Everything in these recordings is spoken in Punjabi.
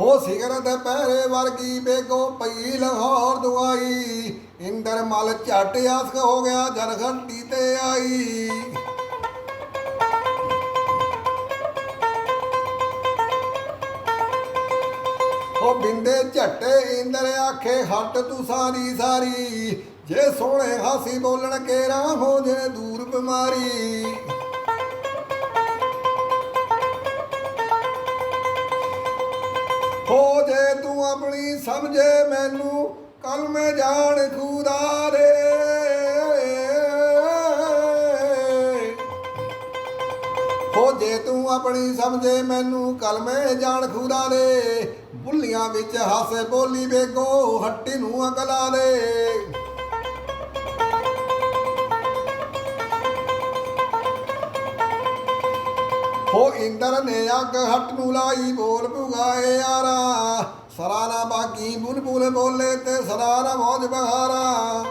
ਹੋ ਸਿਗਰ ਦੁਪਹਿਰੇ ਵਰਗੀ ਬੇਗੋ ਪਈ ਲਾਹੌਰ ਦੁਆਈ ਇੰਦਰ ਮਲ ਝਟ ਆਸਕ ਹੋ ਗਿਆ, ਜਨ ਘੰਟੀ ਤੇ ਆਈ। ਉਹ ਬਿੰਦੇ ਝੱਟੇ ਇੰਦਰ ਆਖੇ, ਹੱਟ ਤੂੰ ਸਾਰੀ ਸਾਰੀ। ਜੇ ਸੋਹਣੇ ਹਾਸੀ ਬੋਲਣ ਕੇ ਕੇਰਾ ਹੋ ਜੇ ਦੂਰ ਬਿਮਾਰੀ। ਹੋ ਜੇ ਤੂੰ ਆਪਣੀ ਸਮਝੇ ਮੈਨੂੰ, ਕੱਲ ਮੈਂ ਜਾਣ ਖੁਦਾ ਰੇ ਹੋ ਜੇ ਤੂੰ ਆਪਣੀ ਸਮਝੇ ਮੈਨੂੰ, ਕੱਲ ਮੈਂ ਜਾਣ ਖੁਦਾ ਰੇ ਬੁੱਲੀਆਂ ਵਿੱਚ ਹਾਸੇ ਬੋਲੀ ਵੇਗੋ ਹੱਟੀ ਨੂੰ ਅਕਲਾ ਲੇ। ਹੋ ਇੰਦਰ ਨੇ ਅੱਗ ਹੱਟ ਨੂੰ ਲਾਈ, ਬੋਲ ਪੁਗਾਏ ਯਾਰਾ। ਸਰਾਨਾ ਬਾਕੀ ਬੁਲਬੁਲ ਬੋਲੇ ਤੇ ਸਰਾਨਾ ਮੌਜ ਬਹਾਰਾ।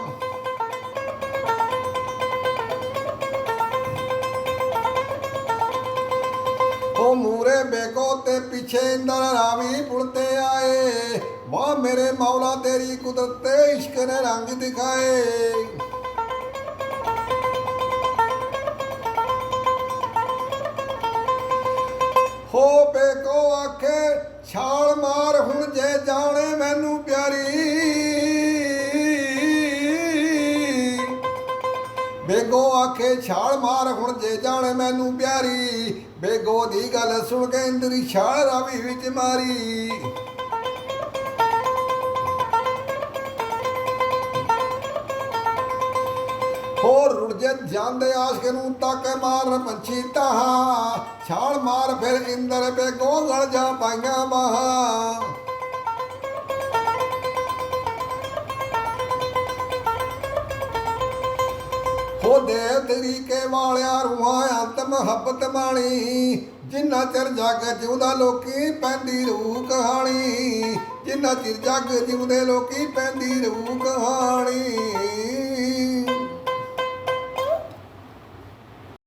ਹੋ ਮੂਰੇ ਬੇਗੋ ਤੇ ਪਿੱਛੇ ਇੰਦਰ ਰਾਵੀ ਪੁਲਤੇ ਆਏ। ਵਾਹ ਮੇਰੇ ਮੌਲਾ ਤੇਰੀ ਕੁਦਰਤ ਤੇ ਇਸ਼ਕ ਨੇ ਰੰਗ ਦਿਖਾਏ। ਛਾਲ ਮਾਰ ਹੁਣ ਜੇ ਜਾਣੇ ਮੈਨੂੰ ਪਿਆਰੀ। ਬੇਗੋ ਆਖੇ ਛਾਲ ਮਾਰ ਹੁਣ ਜੇ ਜਾਣੇ ਮੈਨੂੰ ਪਿਆਰੀ। ਬੇਗੋ ਦੀ ਗੱਲ ਸੁਣ ਕੇ ਇੰਦਰੀ ਛਾਲ ਰਾਵੀ ਵਿੱਚ ਮਾਰੀ। ਹੋਰ ਜਾਂਦੇ ਆਸ਼ਕ ਨੂੰ ਤੱਕ ਮਾਰਨ ਪੰਛੀ ਤਾਹਾ, ਛਾਲ ਮਾਰ ਫਿਰ ਇੰਦਰ ਬੇਗੋ ਗਲ ਜਾ ਪਾਈਆਂ ਬਾਹਾਂ। ਹੋ ਤਰੀਕੇ ਵਾਲਿਆ ਰੂਹਾਂ ਅੰਤ ਮੁਹੱਬਤ ਮਾਣੀ ਜਿੰਨਾ ਚਿਰ ਜੱਗ ਜਿਉਂਦਾ ਲੋਕੀ ਪੈਂਦੀ ਰੂਹ ਕਹਾਣੀ, ਜਿੰਨਾ ਚਿਰ ਜੱਗ ਜਿਉਂਦੇ ਲੋਕੀ ਪੈਂਦੀ ਰੂਹ ਕਹਾਣੀ।